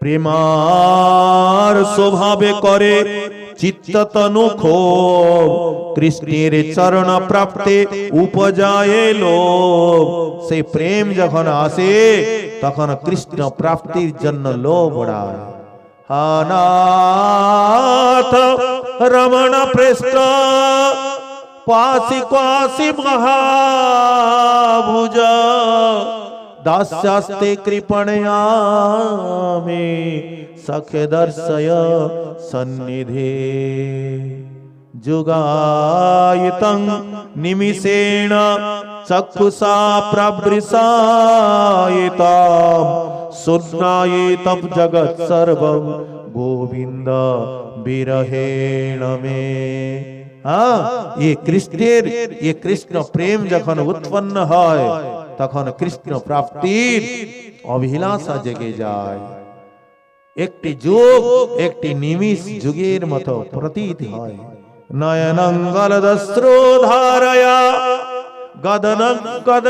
প্রেমার স্বভাবে করে, চিত্ততনু ক্ষোভ, কৃষ্ণের চরণ প্রাপ্তে উপজায় লোভ। সেই প্রেম যখন আসে, তখন কৃষ্ণ প্রাপ্তির জন্য লোভ ওড়ায়। হানাথ রমণ পৃষ্ঠ পাশি কাশি মহাভুজ। दास्यास्ते कृपणयामि दर्शय सन्निधे। जुगायतं निमिषेण चक्षुषा प्रवृषायितां सुन्नायितं जगत् सर्वं गोविन्द विरहेण मे। हाँ ये कृष्ण ये कृष्ण प्रेम जखन उत्पन्न है তখন কৃষ্ণ প্রাপ্তির অভিলাষা জেগে যায়। একটি যুগ, একটি নিমিষ যুগের মতো প্রতীত হয়। গদ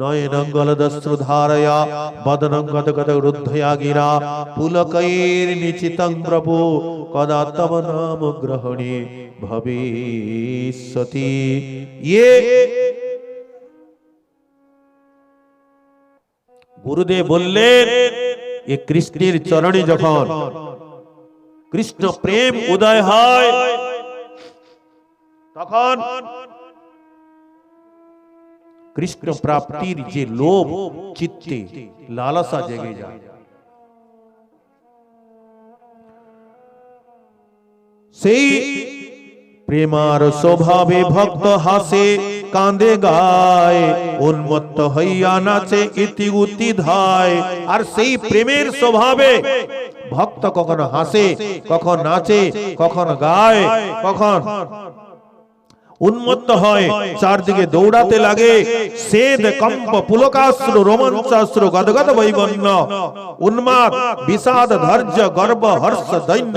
নয়নঙ্গলদস্রু ধারয়া, বদনং গদ গদ রুদ্ধয়া গিরা পুলকৈর নিচিতং প্রভু, কদা তব নাম গ্রহণে ভবিষ্যতি। ইয়ে গুরুদেব বললেন এ কৃষ্ণের চরণে যখন কৃষ্ণ প্রেম উদয় হয় তখন কৃষ্ণ প্রাপ্তির যে লোভ চিত্তে লালসা জেগে যায় সেই প্রেমার স্বভাবে ভক্ত হাসে কাঁদে গায়, উন্মত্ত হইয়া নাচে ইতি উতি ধায়। আর সেই প্রেমের স্বভাবে ভক্ত কখন হাসে, কখন নাচে, কখন গায়, কখন উন্মত্ত হয়, চারদিকে দৌড়াতে লাগে। সেদ, কম্প পুলকাশ্রু রোমাঞ্চাশ্রু গদগদ বৈবন্য উন্মাদ, বিষাদ, ধৈর্য, গর্ব, হর্ষ, দৈন্য।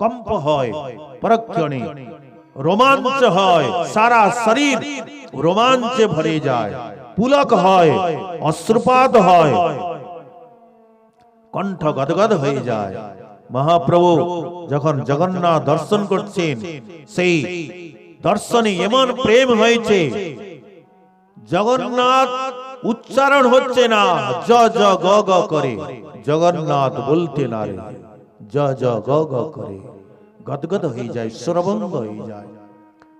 কম্প হয় পরক্ষণে রোমাঞ্চ হয় সারা শরীর রোমাঞ্চে ভরে যায় পুলক হয় অশ্রুপাত হয়। কণ্ঠ গদগদ হয়ে যায়। মহাপ্রভু যখন জগন্নাথ দর্শন করছেন সেই দর্শনে এমন প্রেম হয়েছে জগন্নাথ উচ্চারণ হচ্ছে না জ জ গ গ করে। জগন্নাথ বলতে না রে জ জ গ গ করে। গদগদ হয়ে যায় সুরভঙ্গ হয়ে যায়।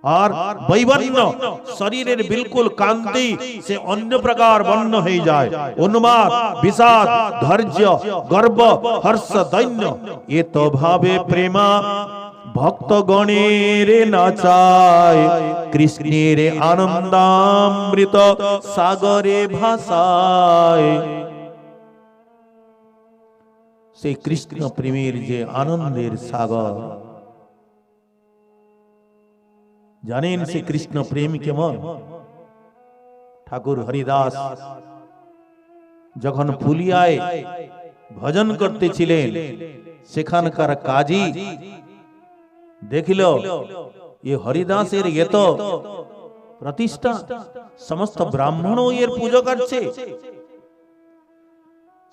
আর বৈবন্য শরীরের বিলকুল কান্তি সে অন্য প্রকার বন্য হয়ে যায়। উন্মাদ বিষাদ, ধৈর্য, গর্ব, হর্ষ, দৈন্য, এ তো ভাবে প্রেমা। ভক্তগণের নাচায়, কৃষ্ণের আনন্দামৃত সাগরে ভাসায়। সেই কৃষ্ণ প্রেমের যে আনন্দের সাগর। জানেন সে কৃষ্ণ প্রেম কেমন? ঠাকুর হরিদাস যখন ফুলিয়ায় ভজন করতেছিলেন, সেখানকার কাজী দেখিল, এ হরিদাসের এত প্রতিষ্ঠা, সমস্ত ব্রাহ্মণও এর পুজো করছে।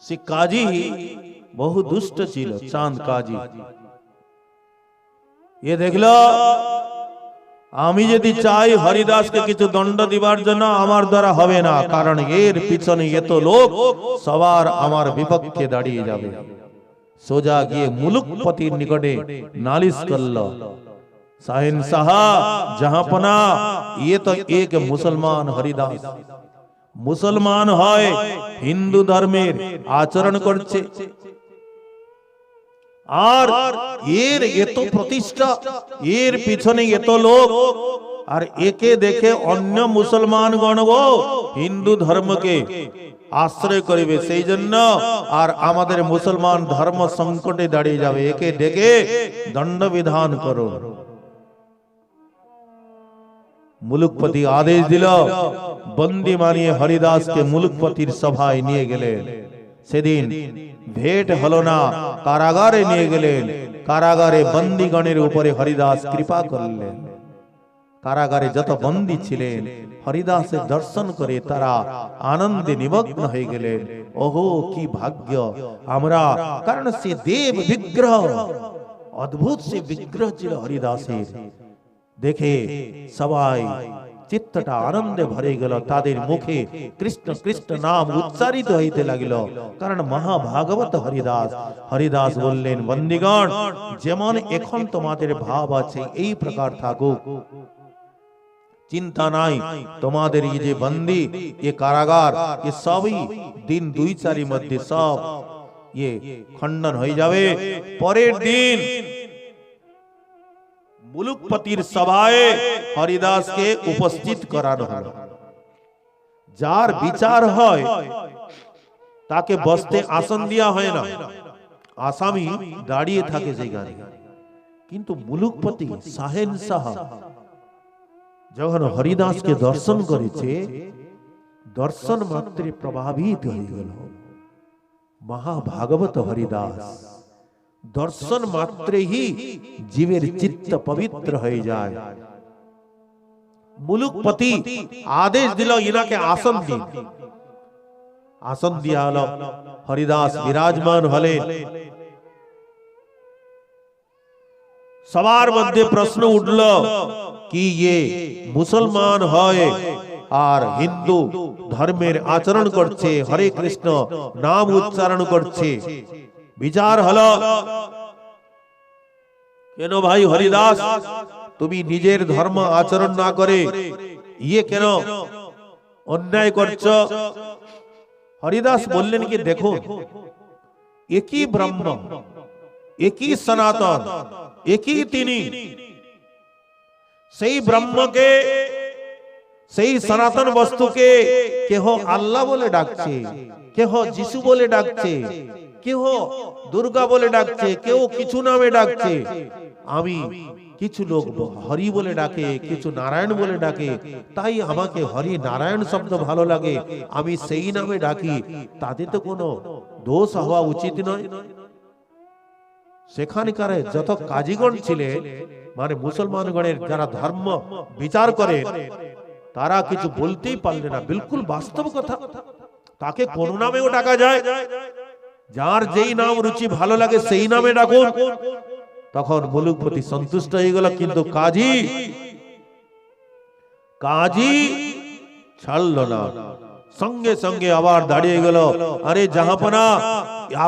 সে কাজী বহু দুষ্ট ছিল চাঁদ কাজী। এ দেখল আমি যদি চাই হরিদাসকে কিছু দণ্ড দিবার জন্য আমার দ্বারা হবে না কারণ এর পিছনে এত লোক সবার আমার বিপক্ষে দাঁড়িয়ে যাবে। সোজা গিয়ে মুলুকপতির নিকটে নালিশ করল সাহিন সাহা জাহাপনা ইয়ে তো এক মুসলমান হরিদাস। মুসলমান হয় হিন্দু ধর্মের আচরণ করছে আর এর এত প্রতিষ্ঠা, এর পিছনে এত লোক, আর একে দেখে অন্য মুসলমান গণব হিন্দু ধর্মকে আশ্রয় করিবে। সেই জন্য আর আমাদের মুসলমান ধর্ম সংকটে দাঁড়িয়ে যাবে। একে ডেকে দণ্ডবিধান করো। মুলুকপতি আদেশ দিল, বন্দি মানিয়ে হরিদাসকে মুলুকপতির সভায় নিয়ে গেলেন সেদিন ভেট হলো না কারাগারে নিয়ে গেলেন। কারাগারে বন্দিগণের উপরে হরিদাস কৃপা করলেন। কারাগারে যত বন্দী ছিলেন, হরিদাসের দর্শন করে তারা আনন্দে নিমগ্ন হয়ে গেলেন। ওহো, কি ভাগ্য! আমরা, কারণ সে দেব বিগ্রহ। অদ্ভুত সে বিগ্রহ ছিল হরিদাসের। দেখে সবাই চিত্তটা আনন্দে ভরে গেল, তাদের মুখে কৃষ্ণ কৃষ্ণ নাম উচ্চারিত হইতে লাগিল। কারণ মহাভাগবত হরিদাস হরিদাস বললেন, বন্দিগণ, যেমন এখন তোমাদের ভাব আছে, এই প্রকার থাকুক। চিন্তা নাই, তোমাদের এই যে বন্দি, এ কারাগার, এ সবই দিন দুই চারি মধ্যে সব ইয়ে খণ্ডন হয়ে যাবে। পরের দিন মুলুকপতির সভায় হরিদাসকে উপস্থিত করানো হলো। যার বিচার হয়, তাকে বসতে আসন দেওয়া হয় না। আসামি দাঁড়িয়ে থাকে সেখানে কিন্তু মুলুকপতি সাহেন সাহা যখন হরিদাসকে দর্শন করেছে, দর্শন মাত্রে প্রভাবিত হয়ে গেল। মহাভাগবত হরিদাস দর্শন মাত্রেই জীবের চিত্ত পবিত্র হয়ে যায় মুলুকপতি আদেশ দিল ইনাকে আসন দিন আসন দিয়া হলো হরিদাস বিরাজমান হলেন সবার মধ্যে প্রশ্ন উঠল কি ইয়ে মুসলমান হয় আর হিন্দু ধর্মের আচরণ করছে হরে কৃষ্ণ নাম উচ্চারণ করছে বিচার হলো। কেন ভাই হরিদাস? তুমি নিজের ধর্ম আচরণ না করে ইয়ে কেন অন্যায় করছ? হরিদাস বললেন কি, দেখো, একই ব্রহ্ম একই সনাতন, একই তিনি। সেই ব্রহ্মকে, সেই সনাতন বস্তুকে কেহ আল্লাহ বলে ডাকছে, কেহ যিশু বলে ডাকছে কেহ দুর্গা বলে ডাকছে, কেউ কিছু নামে ডাকছে। আমি কিছু লোক হরি বলে ডাকে, কিছু নারায়ণ বলে ডাকে, তাই আমাকে হরি নারায়ণ শব্দ ভালো লাগে। আমি সেই নামে ডাকি, তাতে তো কোনো দোষ হওয়া উচিত নয়। সেখানকার যত কাজীগণ ছিলেন মানে মুসলমানগণের যারা ধর্ম বিচার করে, তারা কিছু বলতেই পারলে না। বিলকুল বাস্তব কথা। তাকে কোন নামেও ডাকা যায়। যার যেই নাম রুচি ভালো লাগে সেই নামে ডাকুন। তখন মুলুকপতি সন্তুষ্ট হয়ে গেল কিন্তু কাজী কাজী ছাড়লো না। সঙ্গে সঙ্গে আবার দাঁড়িয়ে গেল। আরে জাহাপনা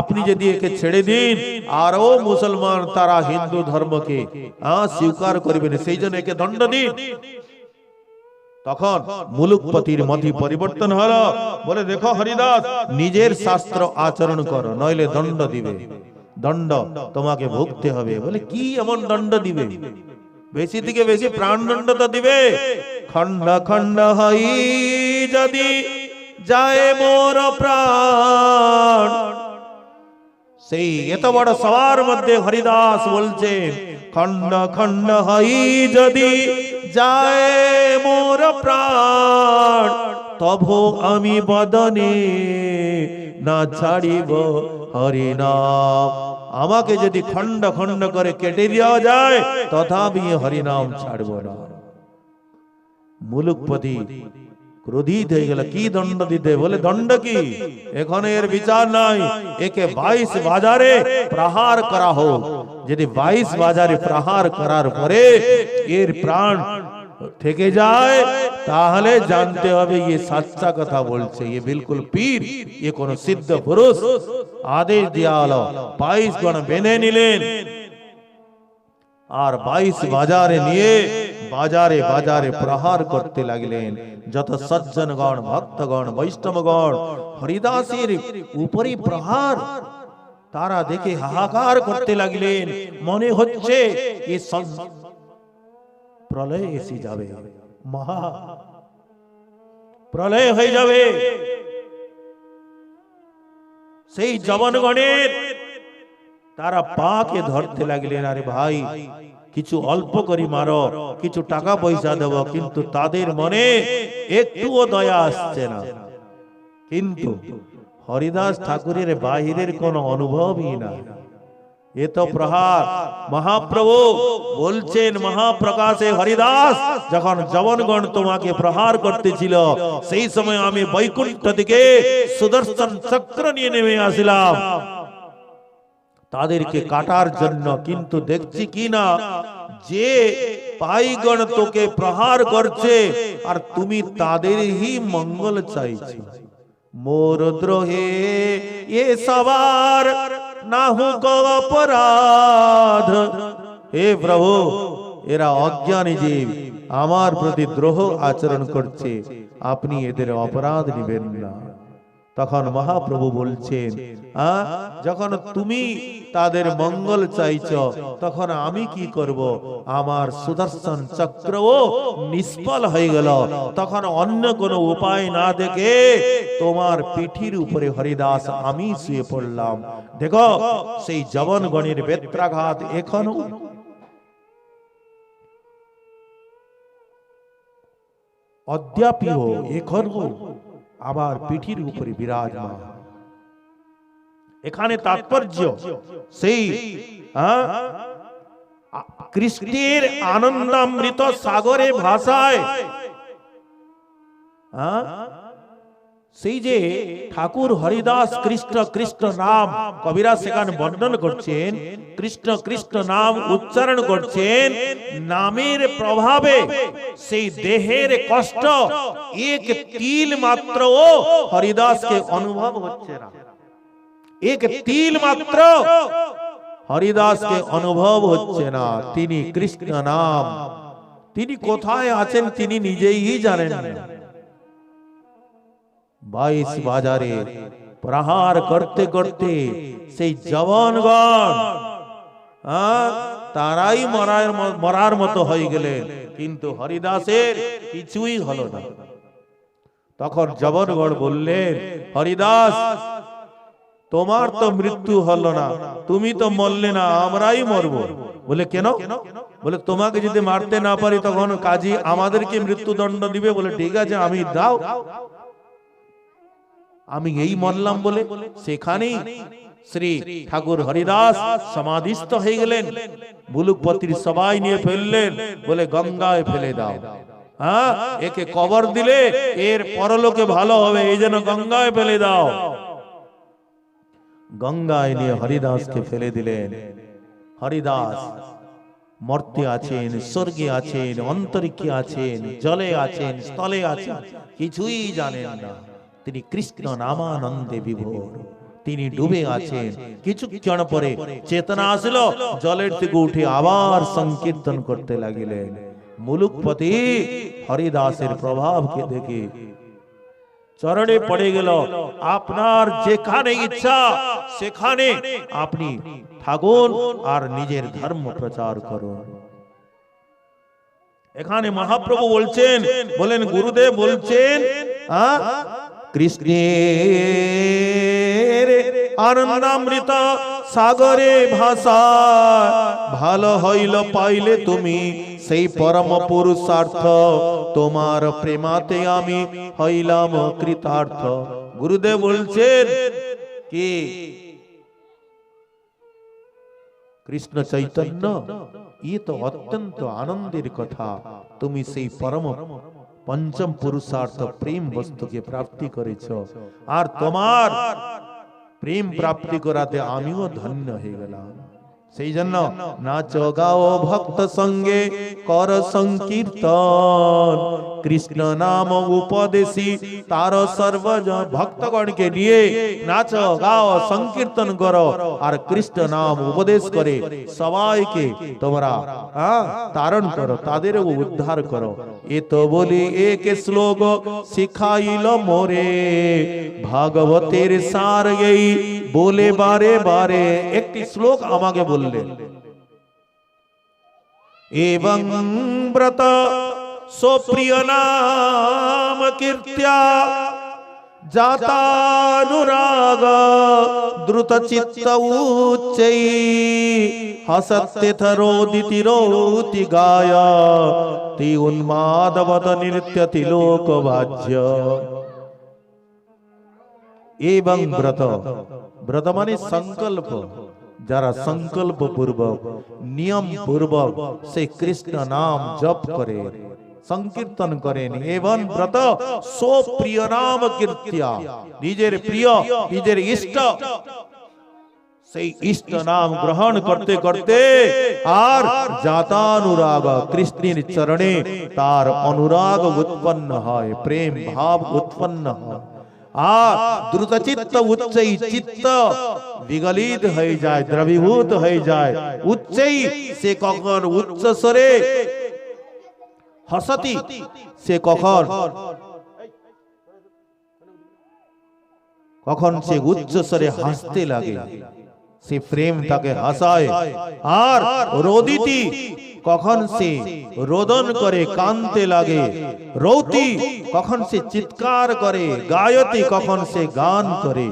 আপনি যদি একে ছেড়ে দিন আরও মুসলমান তারা হিন্দু ধর্মকে স্বীকার করবেন। সেই জন্য একে দণ্ড দিন। তখন মুলুকপতির মতি পরিবর্তন হলো। বলে, দেখো হরিদাস, নিজের শাস্ত্র আচরণ করো, নইলে দণ্ড দিবে। দণ্ড তোমাকে ভুগতে হবে। বলে, কি এমন দণ্ড দিবে? বেশি থেকে বেশি প্রাণ দণ্ড তো দিবে। খণ্ড খণ্ড হই যদি যায় মোর প্রাণ। সেই এত বড় সবার মধ্যে হরিদাস বলছেন, খণ্ড খণ্ড হই যদি যায় মোর প্রাণ, তব আমি বদনে না ছাড়িব হরিনাম আমাকে যদি খণ্ড খণ্ড করে কেটে দেওয়া যায়, তথাপি হরিনাম ছাড়ব না। মুলুকপতি ক্রোধিত হয়ে গেল। কি দণ্ড দিতে? বলে, দণ্ড কি? এখন এর বিচার নাই। একে বাইশ বাজারে প্রহার করা হোক। যদি বাইশ বাজারে প্রহার করার পরে এর প্রাণ থেকে যায়, তাহলে জানতে হবে ইয়ে সাচ্চা কথা বলছে। ইয়ে বিলকুল পীর ইয়ে কোন সিদ্ধ পুরুষ। আদেশ দেওয়া হলো, বাইশ গণ বেঁধে নিলেন। আর বাইশ বাজারে নিয়ে বাজারে বাজারে প্রহার করতে লাগলেন যত সজ্জনগণ ভক্তগণ বৈষ্ণবগণ হরিদাসের উপরে প্রহার তারা দেখে হাহাকার করতে লাগলেন মনে হচ্ছে এ সং- প্রলয় এসে যাবে মহা প্রলয় হয়ে যাবে সেই জবনগণের তারা পাকে ধরতে লাগলেন আরে ভাই কিছু অল্প করি মারো, কিছু টাকা পয়সা দেব, কিন্তু তাদের মনে একটুও দয়া আসছে না। কিন্তু হরিদাস ঠাকুরের বাহিরের কোনো অনুভবই না। এ তো প্রহার, মহাপ্রভু বলছেন, মহাপ্রকাশে হরিদাস, যখন জবনগণ তোমাকে প্রহার করতেছিল, সেই সময় আমি বৈকুণ্ঠ থেকে সুদর্শন চক্র নিয়ে নেমে আসিলাম। তাদেরকে কাটার জন্য কিন্তু দেখছি কি না যে পাইগণ তোকে প্রহার করছে আর তুমি তাদেরই মঙ্গল চাইছো। মোর দ্রোহে এ সবার না হুক অপরাধ। হে প্রভু এরা অজ্ঞানী জীব। আমার প্রতি দ্রোহ আচরণ করছে। আপনি এদের অপরাধ নিবেন না। তখন মহাপ্রভু বলছেন যখন তুমি তাদের মঙ্গল চাইছ, তখন আমি কি করব? আমার সুদর্শন চক্রও নিষ্ফল হয়ে গেল। তখন অন্য কোনো উপায় না দেখে তোমার পিঠির উপরে হরিদাস আমি শুয়ে পড়লাম। দেখো, সেই জবনগণের বেত্রাঘাত এখনও অদ্যাপিও এখনও আবার পিঠির উপরে বিরাজমান। এখানে তাৎপর্য সেই কৃষ্ণের আনন্দামৃত সাগরে ভাষায় হ্যাঁ, সেই যে ঠাকুর হরিদাস কৃষ্ণ কৃষ্ণ নাম কবিরা সেখানে বর্ণন করছেন, কৃষ্ণ কৃষ্ণ নাম উচ্চারণ করছেন, নামের প্রভাবে সেই দেহের কষ্ট এক তিল মাত্র হরিদাসকে অনুভব হচ্ছে না। এক তিল মাত্র হরিদাসকে অনুভব হচ্ছে না। তিনি কৃষ্ণ নাম। তিনি কোথায় আছেন তিনি নিজেই জানেন না। বাইশ বাজারে প্রহার করতে করতে সেই জওয়ানগণ তারাই মরার মরার মতো হয়ে গেলেন। কিন্তু হরিদাসের কিছুই হলো না। তখন জবনগড় বললেন হরিদাস তোমার তো মৃত্যু হলো না। তুমি তো মরলে না আমরাই মরব। বলে কেন? বলে তোমাকে যদি মারতে না পারি তখন কাজী আমাদেরকে মৃত্যুদণ্ড দিবে বলে ঠিক আছে আমি দাও। আমি এই মরলাম বলে সেখানেই শ্রী ঠাকুর হরিদাস সমাধিস্থ হয়ে গেলেন। বুলুকপতির সবাই নিয়ে ফেললেন বলে গঙ্গায় ফেলে দাও। হ্যাঁ? একে কবর দিলে এর পরলোকে ভালো হবে এই জন্য গঙ্গায় ফেলে দাও। গঙ্গায় নিয়ে হরিদাসকে ফেলে দিলেন। হরিদাস মর্তে আছেন স্বর্গে আছেন অন্তরিক্ষে আছেন জলে আছেন স্থলে আছেন কিছুই জানেন না। তিনি কৃষ্ণ নামানন্দে বিভোর। তিনি ডুবে আছেন। কিছুক্ষণ পরে চেতনা আসলো। জলের থেকে উঠে আবার সংকীর্তন করতে লাগিলেন। মুলুকপতি হরিদাসের প্রভাবকে দেখে চরণে পড়ে গেল আপনার যেখানে ইচ্ছা সেখানে আপনি থাকুন আর নিজের ধর্ম প্রচার করুন। এখানে মহাপ্রভু বলছেন বলেন গুরুদেব বলছেন? কৃষ্ণের আনন্দামৃত সাগরে ভাষা ভালো হইল পাইলে তুমি সেই পরম পুরুষার্থ। তোমার প্রেমাতে আমি হইলাম কৃতার্থ। গুরুদেব বলছেন, কি? কৃষ্ণ চৈতন্য ই তো অত্যন্ত আনন্দের কথা। তুমি সেই পরম পঞ্চম পুরুষার্থ প্রেম বস্তুকে প্রাপ্তি করেছ। আর তোমার প্রেম প্রাপ্তি করাতে আমিও ধন্য হয়ে গেলাম। সেই জন্য নাচ গাও ভক্ত সঙ্গে কর সংকীর্তন কৃষ্ণ নাম উপদেশী তার সর্বজ ভক্তগণকে নিয়ে নাচ গাও সংকীর্তন করো আর কৃষ্ণ নাম উপদেশ করে সবাইকে তোমরা হ্যাঁ, তারণ করো তাদেরও উদ্ধার করো এ তো বলি এক শ্লোক শিখাইল মোরে ভাগবতের সার এই বলে বারে বারে একটি শ্লোক আমাকে বললেন এবং ব্রত সুপ্রিয় নাম কীর্ত্য়া जातानुराग द्रुत चित्त उच्चै हसत्यथरोदिति रोति गाय ती उन्मादवत नृत्यति लोकवाज्य এবং ব্রত ব্রত মানে সংকল্প যারা সংকল্প পূর্বক নিয়ম পূর্বক সেই কৃষ্ণ নাম জপ করে সংকীর্তন করেন এবং ব্রত সো প্রিয় নাম কীর্তিয়া নিজের প্রিয় নিজের ইষ্ট সেই ইষ্ট নাম গ্রহণ করতে করতে আর জাতানুরাগ কৃষ্ণের চরণে তার অনুরাগ উৎপন্ন হয় প্রেম ভাব উৎপন্ন হয় আর দ্রুত চিত্ত উচ্চই চিত্ত, বিগলিত হয়ে যায়, দ্রবীভূত হয়ে যায়। উচ্চই সে কখন উচ্চ স্বরে, হসতি, সে কখন কখন সে উচ্চ স্বরে হাসতে লাগে। সে প্রেম তাকে হাসায় আর রোদিতি কখন সে রোদন করে কানতে লাগে? রৌতি কখন সে চিৎকার করে? গায়তি কখন সে গান করে?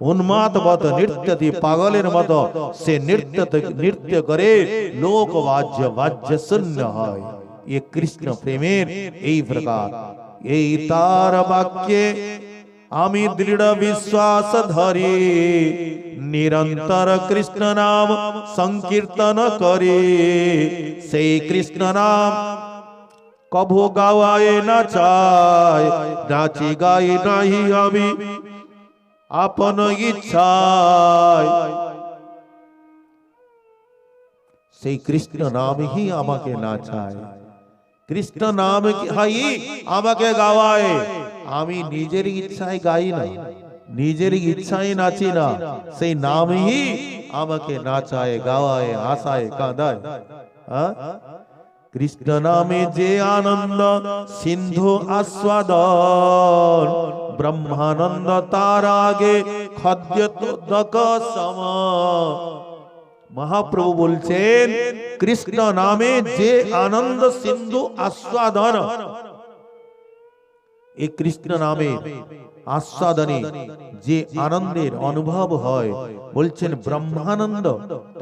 উন্মাদ উন্মাদবত নৃত্যতি পাগলের মতো সে নৃত্য নৃত্য করে লোক বাজ্য বাজ্য শূন্য হয়। এ কৃষ্ণ প্রেমের এই প্রকার। এই তার বাক্যে আমি দৃঢ় বিশ্বাস ধরি নিরন্তর কৃষ্ণ নাম সংকীর্তন করি সেই কৃষ্ণ নাম কভু গাওয়ায় না চায় নাচি গাই নাহি আমি আপন ইচ্ছায় সেই কৃষ্ণ নামই আমাকে নাচায় কৃষ্ণ নাম হাই আমাকে গাওয়ায় আমি নিজের ইচ্ছায় গাই না। নিজের ইচ্ছায় নাচি না। সেই নামই আমাকে নাচায় গাওয়ায় হাসায় কাঁদায়? কৃষ্ণ নামে যে আনন্দ সিন্ধু আস্বাদন। ব্রহ্মানন্দ তার আগে সম মহাপ্রভু বলছেন কৃষ্ণ নামে যে আনন্দ সিন্ধু আস্বাদন। এই কৃষ্ণ নামে আস্বাদনে যে আনন্দের অনুভব হয়, বলছেন ব্রহ্মানন্দ,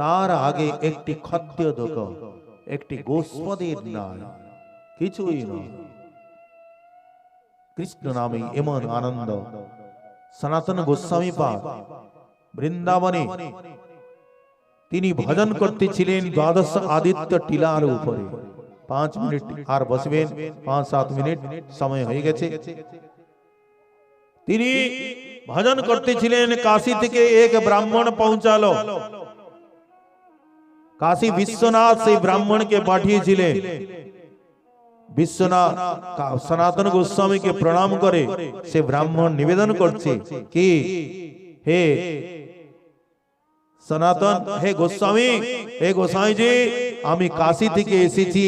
তার আগে একটি খাদ্য দোক একটি গোস্পদের নাই কিছুই নয়। কৃষ্ণ নামে এমন আনন্দ। সনাতন গোস্বামী পাদ বৃন্দাবনে তিনি ভজন করতেছিলেন দ্বাদশ আদিত্য টিলার উপরে। পাঁচ মিনিট আর বসবেন পাঁচ সাত মিনিট সময় হয়ে গেছে তিনি ভজন করতেছিলেন কাশি থেকে এক ব্রাহ্মণ পৌঁছালো কাশী বিশ্বনাথ সেই ব্রাহ্মণকে পাঠিয়েছিলেন বিশ্বনাথ কা- সনাতন গোস্বামীকে প্রণাম করে সে ব্রাহ্মণ নিবেদন করছে কি হে সনাতন হে গোস্বামী হে গোসাইজি আমি কাশি থেকে এসেছি।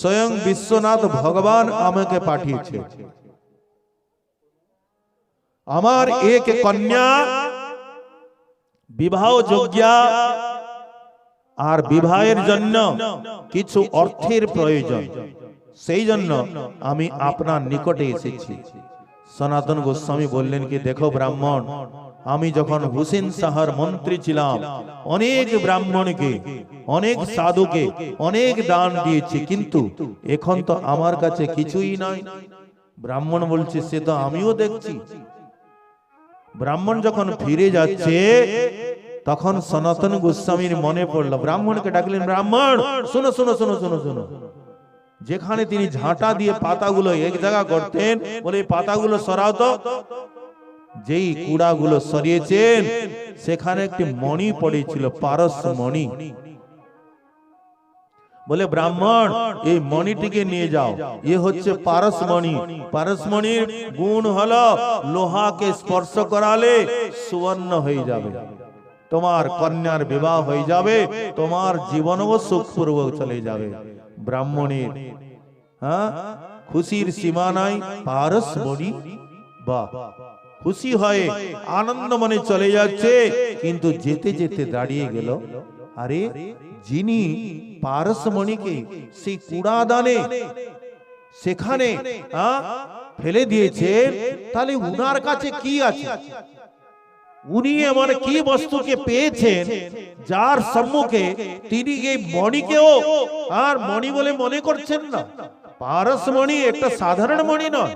স্বয়ং বিশ্বনাথ ভগবান আমাকে পাঠিয়েছে। আমার এক কন্যা বিবাহ যোগ্যা আর বিবাহের জন্য কিছু অর্থের প্রয়োজন। সেই জন্য আমি আপনার নিকটে এসেছি। সনাতন গোস্বামী বললেন কি দেখো ব্রাহ্মণ আমি যখন হুসেন সাহার মন্ত্রী ছিলাম অনেক ব্রাহ্মণকে অনেক সাধুকে অনেক দান দিয়েছি কিন্তু এখন তো আমার কাছে কিছুই নাই। ব্রাহ্মণ বলছে সে তো আমিও দেখছি। ব্রাহ্মণ যখন ফিরে যাচ্ছে তখন সনাতন গোস্বামীর মনে পড়ল ব্রাহ্মণকে ডাকলেন ব্রাহ্মণ। শোনো শোনো শোনো শোনো শোনো। যেখানে তিনি ঝাঁটা দিয়ে পাতাগুলো এক জায়গা করতেন বলে পাতাগুলো সরাও তো যেই কুড়াগুলো সরিয়েছেন, সেখানে একটি মণি পড়েছিল, পারস মণি। বলে, ব্রাহ্মণ, এই মণিটিকে নিয়ে যাও। এ হচ্ছে পারসমণি পারসমণির গুণ হলো, লোহাকে স্পর্শ করালে সুবর্ণ হয়ে যাবে। তোমার কন্যার বিবাহ হয়ে যাবে, তোমার জীবনও সুখপূর্বক চলে যাবে। ব্রাহ্মণের হ্যাঁ? খুশির সীমা নাই পারসমণি বাহ। খুশি হয়ে, আনন্দ মনে চলে যাচ্ছে, কিন্তু যেতে যেতে দাঁড়িয়ে গেল। আরে, যিনি পারসমণিকে সেই কুড়াদানে সেখানে ফেলে দিয়েছেন, তাহলে উনার কাছে কি আছে? উনি এমন কি বস্তুকে পেয়েছেন, যার সম্মুখে তিনি এই মণিকেও, আর মণি বলে মনে করছেন না। পারস মণি একটা সাধারণ মণি নয়।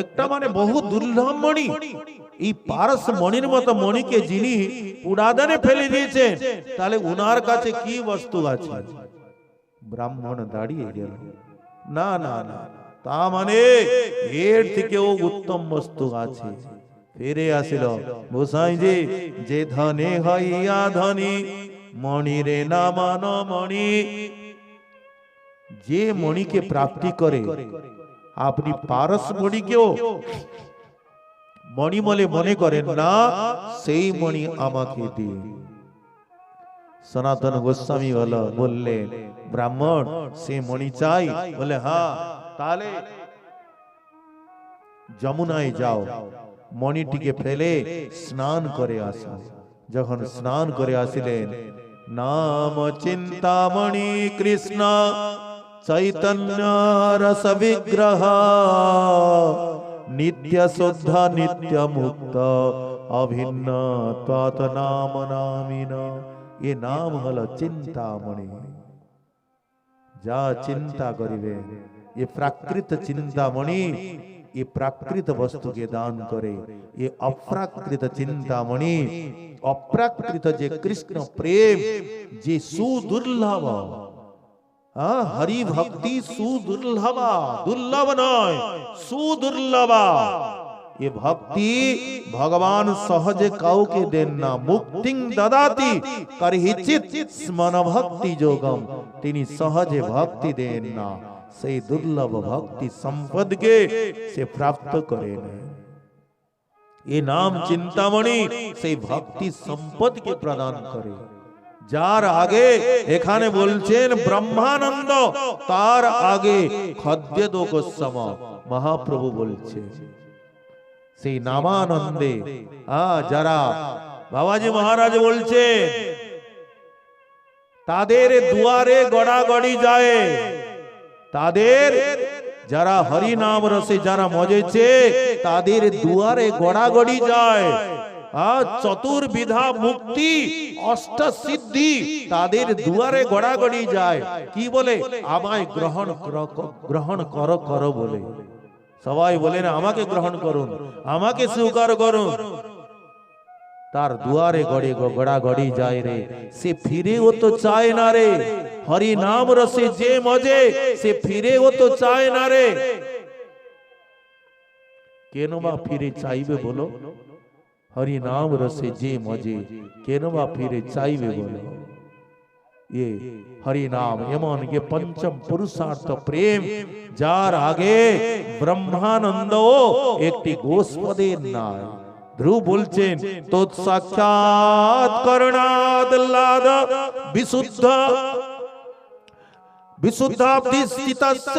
একটা মানে বহু দুর্লভ মণি। এই পারস মণির মতো মণিকে যিনি পুরাদানে ফেলে দিয়েছেন, তাহলে উনার কাছে কি বস্তু আছে? ব্রাহ্মণ দাঁড়িয়ে গেল। না না না, তা মানে এর থেকেও উত্তম বস্তু আছে। ফিরে আসিল গোসাইজি যে ধনে হইয়া ধনী, মণিরে না মান মণি। যে মণিকে প্রাপ্তি করে আপনি পারস মণিকেও মণি বলে মনে করেন, না, সেই মণি আমাকে দিন। সনাতন গোস্বামী হলো বললেন ব্রাহ্মণ, সে মণি চাই? বলে হ্যাঁ তাহলে যমুনায় যাও। মণিটিকে ফেলে স্নান করে আসো। যখন স্নান করে আসিলেন, নাম চিন্তামণি কৃষ্ণ চৈতন্য রস বিগ্রহ নিত্য শুদ্ধ নিত্য মুক্ত অভিন্ন তত নাম নামিন। এ নাম হলো চিন্তামণি। যা চিন্তা করিবে, এ প্রাকৃত চিন্তামণি, এ প্রাকৃত বস্তুকে দান করে। এ অপ্রাকৃত চিন্তামণি, অপ্রাকৃত যে কৃষ্ণ প্রেম, যে সুদুর্লভ হ্যাঁ, হরি ভক্তি সুদুর্লভা দুর্লভ নয় সুদুর্লভা এ ভক্তি ভগবান সহজে কাউকে দেন না মুক্তিং দদাতি করহিচিত স্মন ভক্তি যোগম তিনি সহজে ভক্তি দেন না সেই দুর্লভ ভক্তি সম্পদকে সে প্রাপ্ত করে নেয় এ নাম চিন্তামণি সেই ভক্তি সম্পদকে প্রদান করে যার আগে এখানে বলছেন ব্রহ্মানন্দ, তার আগে মহাপ্রভু বলছে। সেই নামানন্দে, আ, যারা বাবাজি মহারাজ বলছে তাদের দুয়ারে গড়াগড়ি যায়। তাদের যারা হরি নাম রসে যারা মজেছে, তাদের দুয়ারে গড়াগড়ি যায়। চতুর্বিধা মুক্তি অষ্ট সিদ্ধি তাদের দুয়ারে গড়াগড়ি যায়। কি বলে? আমায় গ্রহণ গ্রহণ কর কর বলে। সবাই বলেন, আমাকে গ্রহণ করুন, আমাকে স্বীকার করুন। তার দুয়ারে গড়ে গড়া গড়ি যায় রে। সে ফিরেও তো চায় না রে। হরি নাম রসে যে মজে, সে ফিরেও তো চায় না রে। কেন বা ফিরে চাইবে বলো? হরি নাম রসে যে মজে কেন বা ফিরে চাইবে বলো এ হরি নাম এমন এ পঞ্চম পুরুষার্থ প্রেম যার আগে ব্রহ্মানন্দ একটি গোস্পদের নাই ধ্রুব বলছেন তোৎ সাক্ষাৎ করণাদ বিশুদ্ধ বিশুদ্ধাব্ধিস্থিতস্য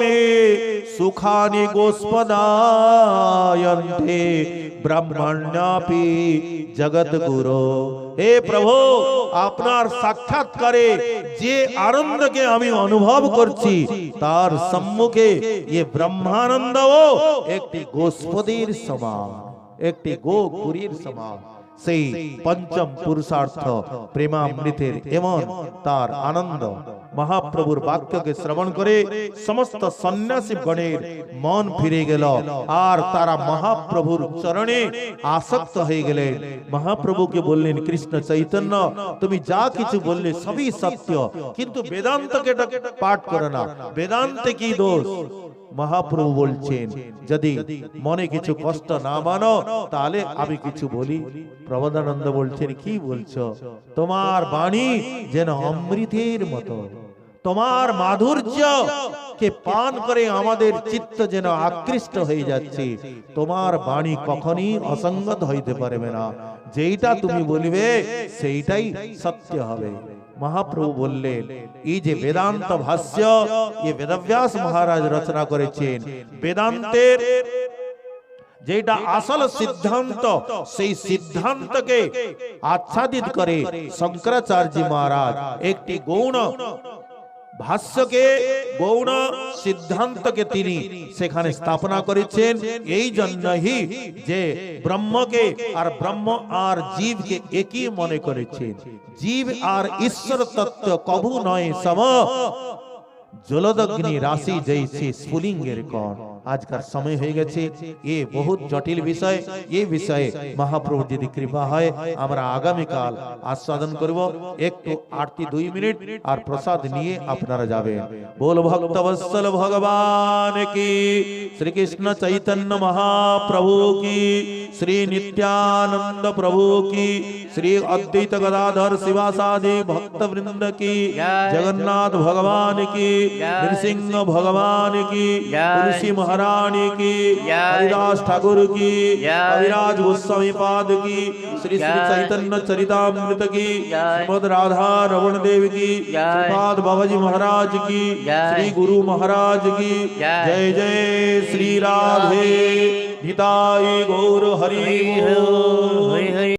মে সুখানি গোস্পদায়ন্তে ব্রহ্মণ্যাপি জগৎ গুরু হে প্রভু আপনার সাক্ষাৎকারে যে আনন্দকে আমি অনুভব করছি তার সম্মুখে এ ব্রহ্মানন্দও একটি গোস্পদের সমান একটি গোপুরীর সমান। সেই পঞ্চম পুরুষার্থ প্রেমামৃতের এমন তার আনন্দ। মহাপ্রভুর বাক্যকে শ্রবণ করে সমস্ত সন্ন্যাসী গণের মন ফিরে গেল। আর তারা মহাপ্রভুর চরণে আসক্ত হয়ে গেলেন। মহাপ্রভুকে বললেন, কৃষ্ণ চৈতন্য, তুমি যা কিছু বললে সবই সত্য, কিন্তু বেদান্তকে পাঠ করো না। বেদান্তে কি দোষ? মহাপ্রভু বলছেন, যদি মনে কিছু কষ্ট না মানো, তাহলে আমি কিছু বলি। প্রবোধানন্দ বলছেন, কি বলছো? তোমার বাণী যেন অমৃতের মতো। তোমার মাধুর্য কে পান করে আমাদের চিত্ত যেন আকৃষ্ট হয়ে যাচ্ছে। তোমার বাণী কখনই অসঙ্গত হইতে পারবে না। যেইটা তুমি বলিবে, সেইটাই সত্য হবে। মহাপ্রভু বললেন, এই যে বেদান্ত ভাষ্য, এ বেদব্যাস মহারাজ রচনা করেছেন, বেদান্তের যেটা আসল সিদ্ধান্ত, সেই সিদ্ধান্তকে আচ্ছাদিত করে শঙ্করাচার্য মহারাজ একটি গৌণ ভাষ্যকে, গৌণ সিদ্ধান্তকে তিনি সেখানে স্থাপনা করেছেন। এই জন্যই যে ব্রহ্মকে আর ব্রহ্ম আর জীবকে একই মনে করেছেন। জীব আর ঈশ্বর তত্ত্ব কবু নয় সম। জলদগ্নি রাশি জৈসে স্ফুলিঙ্গের কণ আজকার সময় হয়ে গেছে এ বহুত জটিল বিষয় এই বিষয়ে মহাপ্রভু যদি কৃপা হয় আমরা আগামীকাল আস্বাদন করব একটু আরতি দুই মিনিট আর প্রসাদ নিয়ে আপনারা যাবেন বল ভক্ত বৎসল ভগবান কি শ্রীকৃষ্ণ চৈতন্য মহাপ্রভু কি श्री नित्यानंद प्रभु की श्री अद्वित गदाधर शिवासादि भक्त वृंद की जगन्नाथ भगवान की नृसिंह भगवान की ऋषि महारानी की हरिदास ठाकुर की हरिराज गोस्वामी पाद की श्री श्री चैतन्य चरितामृत की श्रीमद राधा रवण देव की श्रीपाद बाबाजी महाराज की श्री गुरु महाराज की जय जय श्री राधे। धिताई गौर हरि